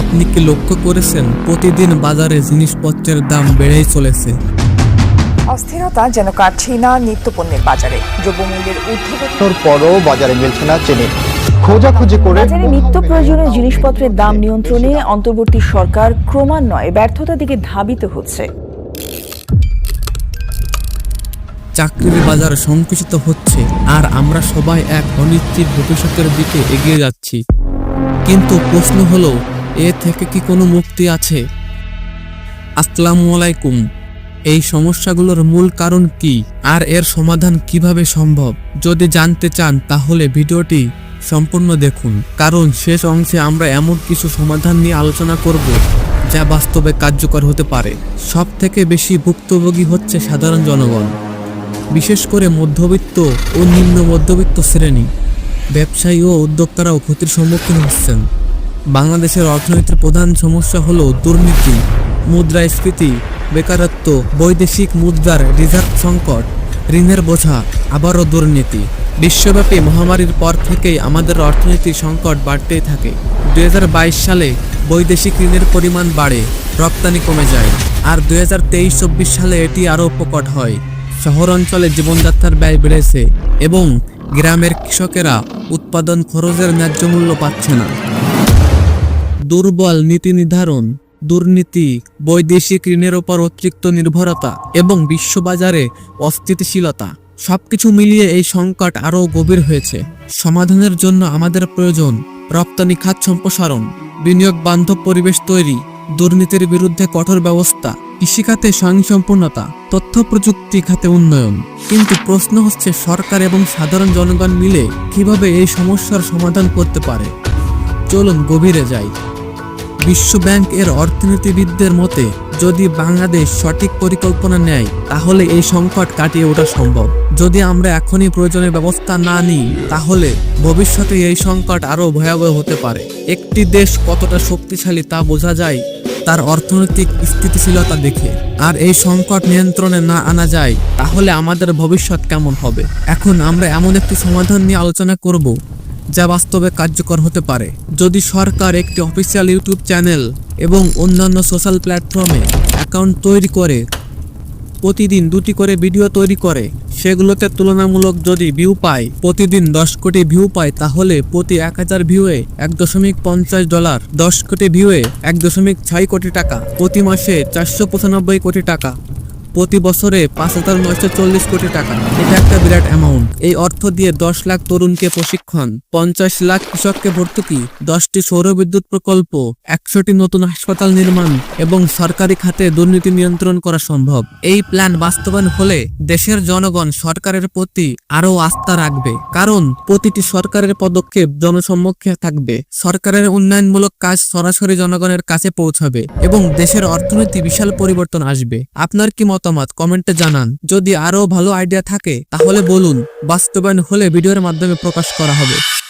আপনি কি লক্ষ্য করেছেন প্রতিদিন বাজারে জিনিসপত্রের দাম বেড়েই চলেছে? অস্থিরতা যেন কাটছেই না নিত্যপণ্যের বাজারে। দ্রব্যমূল্যের ঊর্ধ্বগতি পরও বাজারে মিলছে না চিনি। খোঁজাখুঁজি করে বাজারে নিত্য প্রয়োজনীয় জিনিসপত্রের দাম নিয়ন্ত্রণে অন্তর্বর্তী সরকার ক্রমান্বয়ে ব্যর্থতার দিকে ধাবিত হচ্ছে। চাকরির বাজার সংকুচিত হচ্ছে আর আমরা সবাই এক অনিশ্চিত ভবিষ্যতের দিকে এগিয়ে যাচ্ছি। কিন্তু প্রশ্ন হলো এ থেকে কি কোনো মুক্তি আছে? আসসালামু আলাইকুম। এই সমস্যাগুলোর মূল কারণ কি? আর এর সমাধান কীভাবে সম্ভব? যদি জানতে চান, তাহলে ভিডিওটি সম্পূর্ণ দেখুন। কারণ শেষ অংশে আমরা এমন কিছু সমাধান নিয়ে আলোচনা করব, যা বাস্তবে কার্যকর হতে পারে। সব থেকে বেশি ভুক্তভোগী হচ্ছে সাধারণ জনগণ, বিশেষ করে মধ্যবিত্ত ও নিম্ন মধ্যবিত্ত শ্রেণি। ব্যবসায়ী ও উদ্যোক্তারাও ক্ষতির সম্মুখীন হচ্ছেন। বাংলাদেশের অর্থনীতির প্রধান সমস্যা হলো দুর্নীতি, মুদ্রাস্ফীতি, বেকারত্ব, বৈদেশিক মুদ্রার রিজার্ভ সংকট, ঋণের বোঝা, আবারও দুর্নীতি। বিশ্বব্যাপী মহামারীর পর থেকেই আমাদের অর্থনীতির সংকট বাড়তেই থাকে। দু হাজার বাইশ সালে বৈদেশিক ঋণের পরিমাণ বাড়ে, রপ্তানি কমে যায়। আর দুই হাজার তেইশ চব্বিশ সালে এটি আরও প্রকট হয়। শহর অঞ্চলে জীবনযাত্রার ব্যয় বেড়েছে এবং গ্রামের কৃষকেরা উৎপাদন খরচের ন্যায্য মূল্য পাচ্ছে না। দুর্বল নীতি নির্ধারণ, দুর্নীতি, বৈদেশিক ঋণের ওপর অতিরিক্ত নির্ভরতা এবং বিশ্ববাজারে অস্থিতিশীলতা, সবকিছু মিলিয়ে এই সংকট আরও গভীর হয়েছে। সমাধানের জন্য আমাদের প্রয়োজন রপ্তানি খাত সম্প্রসারণ, বিনিয়োগ বান্ধব পরিবেশ তৈরি, দুর্নীতির বিরুদ্ধে কঠোর ব্যবস্থা, কৃষিখাতে স্বয়ংসম্পূর্ণতা, তথ্য প্রযুক্তি খাতে উন্নয়ন। কিন্তু প্রশ্ন হচ্ছে সরকার এবং সাধারণ জনগণ মিলে কীভাবে এই সমস্যার সমাধান করতে পারে? চলুন গভীরে যাই। বিশ্ব ব্যাংক এর অর্থনীতিবিদদের মতে, যদি বাংলাদেশ সঠিক পরিকল্পনা নেয়, তাহলে এই সংকট কাটিয়ে ওঠা সম্ভব। যদি আমরা এখনই প্রয়োজনীয় ব্যবস্থা না নিই, তাহলে ভবিষ্যতে এই সংকট আরও ভয়াবহ হতে পারে। একটি দেশ কতটা শক্তিশালী তা বোঝা যায় তার অর্থনৈতিক স্থিতিশীলতা দেখে। আর এই সংকট নিয়ন্ত্রণে না আনা যায়, তাহলে আমাদের ভবিষ্যৎ কেমন হবে? এখন আমরা এমন একটি সমাধান নিয়ে আলোচনা করব যা বাস্তবে কার্যকর হতে পারে। যদি সরকার একটি অফিসিয়াল ইউটিউব চ্যানেল এবং অন্যান্য সোশ্যাল প্ল্যাটফর্মে অ্যাকাউন্ট তৈরি করে, প্রতিদিন দুটি করে ভিডিও তৈরি করে, সেগুলোতে তুলনামূলক যদি ভিউ পায়, প্রতিদিন দশ কোটি ভিউ পায়, তাহলে প্রতি এক হাজার ভিউয়ে এক দশমিক পঞ্চাশ ডলার, দশ কোটি ভিউয়ে এক দশমিক ছয় কোটি টাকা, প্রতি মাসে চারশো পঁচানব্বই কোটি টাকা। প্রতি বছরে পাঁচ হাজার নয়শো চল্লিশ কোটি টাকা। এটা একটা বিরাট অ্যামাউন্ট এই অর্থ দিয়ে দশ লাখ তরুণকে প্রশিক্ষণ, পঞ্চাশ লাখ কৃষককে ভর্তুকি, দশটি সৌর বিদ্যুৎ প্রকল্প, একশোটি নতুন হাসপাতাল নির্মাণ এবং সরকারি খাতে দুর্নীতি নিয়ন্ত্রণ করা সম্ভব। এই প্ল্যান বাস্তবায়ন হলে দেশের জনগণ সরকারের প্রতি আরও আস্থা রাখবে। কারণ প্রতিটি সরকারের পদক্ষেপ জনসম্মুখে থাকবে। সরকারের উন্নয়নমূলক কাজ সরাসরি জনগণের কাছে পৌঁছাবে এবং দেশের অর্থনীতি বিশাল পরিবর্তন আসবে। আপনার কি মতামত কমেন্টে জানান। যদি আরও ভালো আইডিয়া থাকে, তাহলে বলুন। বাস্তবায়ন হলে ভিডিওর মাধ্যমে প্রকাশ করা হবে।